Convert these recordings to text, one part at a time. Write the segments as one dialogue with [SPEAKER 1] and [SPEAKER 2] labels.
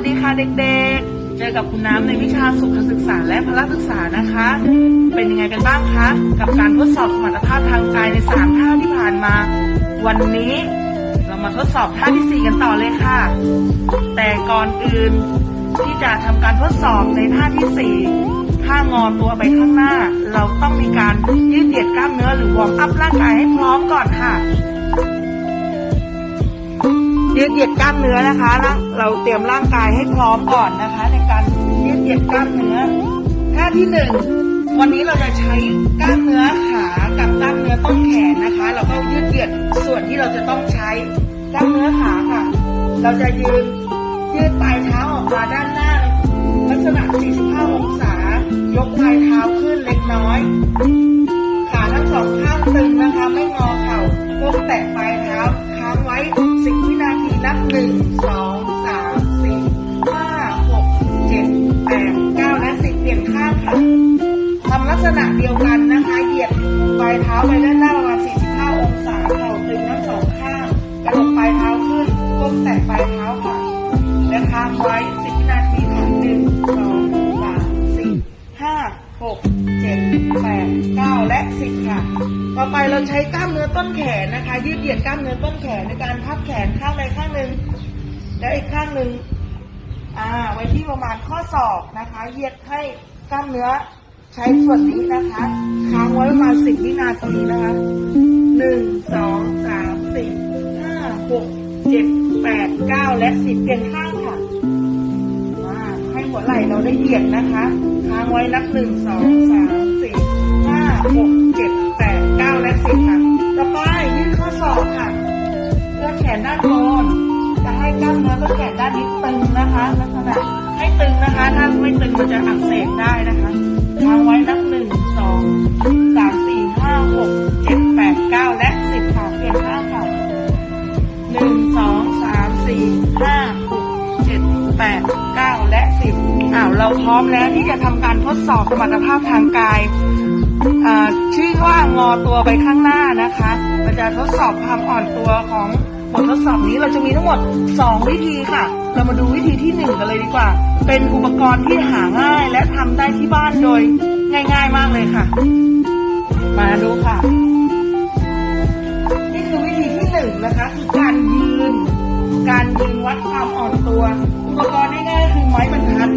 [SPEAKER 1] วัสดีค่ะเด็กๆ เจอกับคุณน้ำในวิชาสุขศึกษาและพละศึกษานะคะ เป็นยังไงกันบ้างคะ กับการทดสอบสมรรถภาพทางกายในสามท่าที่ผ่านมา วันนี้เรามาทดสอบท่าที่สี่กันต่อเลยค่ะ แต่ก่อนอื่นที่จะทำการทดสอบในท่าที่สี่ท่างอตัวไปข้างหน้า เราต้องมีการยืดเหยียดกล้ามเนื้อหรือวอร์มอัพร่างกายให้พร้อมก่อนค่ะ ยืดเหยียดกล้ามเนื้อนะคะเราเตรียมร่างกายให้พร้อมก่อนนะคะ ในการยืดเหยียดกล้ามเนื้อท่าที่หนึ่งวันนี้เราจะใช้กล้ามเนื้อขากับกล้ามเนื้อต้นแขนนะคะเราก็ยืดเหยียดส่วนที่เราจะต้องใช้กล้ามเนื้อขาค่ะ เราจะยืนยืดปลายเท้าออกมาด้านหน้า ลักษณะ 45 องศายกปลายเท้าขึ้นเล็กน้อย ต่อไปเราใช้กล้ามเนื้อต้นแขนนะคะ ยืดเหยียดกล้ามเนื้อต้นแขนในการพับแขนข้างใดข้างหนึ่งและอีกข้างหนึ่งอ่า ไว้ที่ประมาณข้อศอกนะคะเหยียดให้กล้ามเนื้อใช้ส่วนนี้นะคะค้างไว้ประมาณสิบวินาทีนะคะหนึ่งสองสามสี่ห้าหกเจ็ดแปดเก้าและสิบเปลี่ยนข้างค่ะอ่าให้หัวไหล่เราได้เหยียดนะคะค้างไว้นับหนึ่งสองสามสี่ห้าหกเจ็ด สิบค่ะ ต่อไปยืดข้อศอกค่ะเลือกแขนด้านบน จะให้กล้ามเนื้อต้นแขนด้านนี้ตึงนะคะลักษณะให้ตึงนะคะ ถ้าไม่ตึงมันจะอักเสบได้นะคะค้างไว้นับหนึ่งสองสามสี่ห้าหกเจ็ดแปดเก้าและสิบค่ะเปลี่ยนข้างค่ะหนึ่งสองสามสี่ห้าหกเจ็ดแปดเก้าและสิบอ้าวเราพร้อมแล้วที่จะทำการทดสอบสมรรถภาพทางกาย ชื่อว่างอตัวไปข้างหน้านะคะเราจะทดสอบความอ่อนตัวของบททดสอบนี้เราจะมีทั้งหมด 2 วิธีค่ะ เรามาดูวิธีที่ 1 กันเลยดีกว่า เป็นอุปกรณ์ที่หาง่ายและทำได้ที่บ้านโดยง่าย ๆมากเลยค่ะ มาดูค่ะ นี่คือวิธีที่หนึ่งนะคะคือการยืน การยืนวัดความอ่อนตัว อุปกรณ์ง่ายๆคือไม้บรรทัด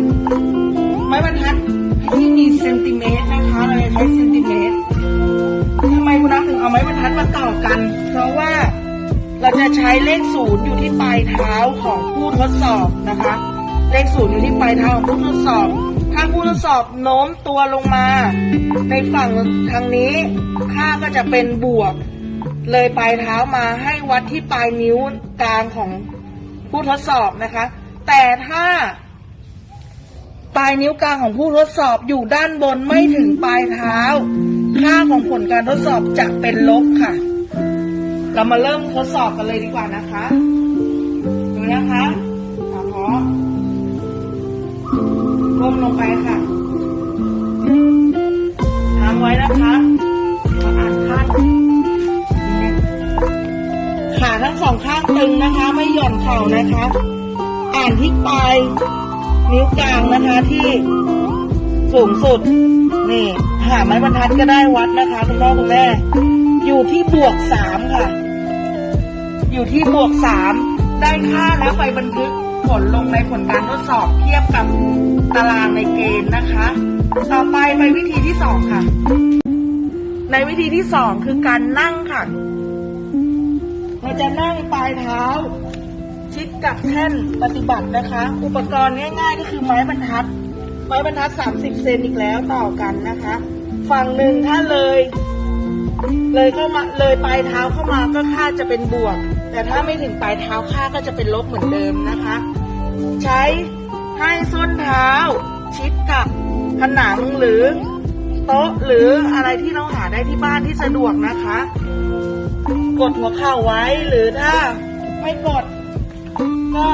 [SPEAKER 1] ไม้บรรทัดที่มีเซนติเมตรนะคะ เราจะใช้เซนติเมตรทำไมคุณน้ำถึงเอาไม้บรรทัดมาต่อกัน เพราะว่าเราจะใช้เลขศูนย์อยู่ที่ปลายเท้าของผู้ทดสอบนะคะ เลขศูนย์อยู่ที่ปลายเท้าของผู้ทดสอบ ถ้าผู้ทดสอบโน้มตัวลงมา ในฝั่งทางนี้ค่าก็จะเป็นบวก เลยปลายเท้ามาให้วัดที่ปลายนิ้วกลางของผู้ทดสอบนะคะ แต่ถ้า ปลายนิ้วกลางของผู้ทดสอบอยู่ด้านบนไม่ถึงปลายเท้า ค่าของผลการทดสอบจะเป็นลบค่ะ เรามาเริ่มทดสอบกันเลยดีกว่านะคะ ดูนะคะอะพอมก้มลงไปค่ะทางไว้นะคะมาอ่านค่าขาทั้งสองข้างตึงนะคะ ไม่หย่อนเข่านะคะ อ่านที่ปลาย นิ้วกลางนะคะที่สูงสุด นี่หาไม้บรรทัดก็ได้วัดนะคะคุณพ่อคุณแม่ อยู่ที่บวกสามค่ะ อยู่ที่บวกสามได้ค่าแล้วไปบันทึกผลลงในผลการทดสอบเทียบกับตารางในเกณฑ์นะคะ ต่อไปไปวิธีที่สองค่ะ ในวิธีที่สองคือการนั่งค่ะ เราจะนั่งปลายเท้า ชิดกับแท่นปฏิบัตินะคะ อุปกรณ์ง่ายๆก็คือไม้บรรทัด ไม้บรรทัด 30 เซนอีกแล้วต่อกันนะคะ ฝั่งหนึ่งถ้าเลย เลยเข้ามาเลยปลายเท้าเข้ามาก็ค่าจะเป็นบวก แต่ถ้าไม่ถึงปลายเท้าค่าก็จะเป็นลบเหมือนเดิมนะคะ ใช้ให้ส้นเท้า ชิดกับผนังหรือโต๊ะหรืออะไรที่เราหาได้ที่บ้านที่สะดวกนะคะ กดหัวเข่าไว้หรือถ้าไม่กด ก็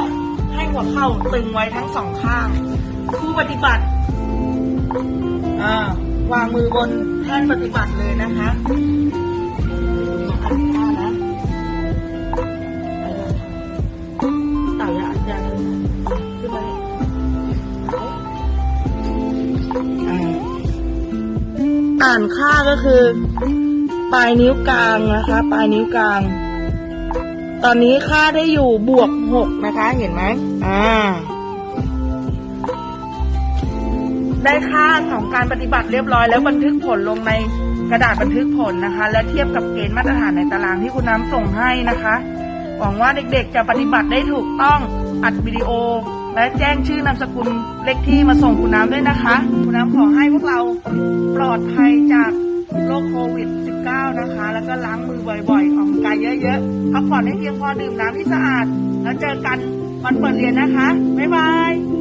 [SPEAKER 1] ให้หัวเข่าตึงไว้ทั้งสองข้าง ผู้ปฏิบัติวางมือบนแท่นปฏิบัติเลยนะคะอ่านค่าก็คือ ปลายนิ้วกลางนะคะ ปลายนิ้วกลาง ตอนนี้ค่าได้อยู่บวกหกนะคะ เห็นไหมอ่า ได้ค่าของการปฏิบัติเรียบร้อยแล้วบันทึกผลลงในกระดาษบันทึกผลนะคะ และเทียบกับเกณฑ์มาตรฐานในตารางที่คุณน้ำส่งให้นะคะ หวังว่าเด็กๆจะปฏิบัติได้ถูกต้องอัดวิดีโอ และแจ้งชื่อนามสกุลเลขที่มาส่งคุณน้ำด้วยนะคะ คุณน้ำขอให้พวกเราปลอดภัยจากโรคโควิด -19 นะคะ แล้วก็ล้างมือบ่อยๆออกกำลังกายเยอะๆพักผ่อนให้เพียงพอดื่มน้ำที่สะอาด แล้วเจอกันวันเปิดเรียนนะคะ บ๊ายบาย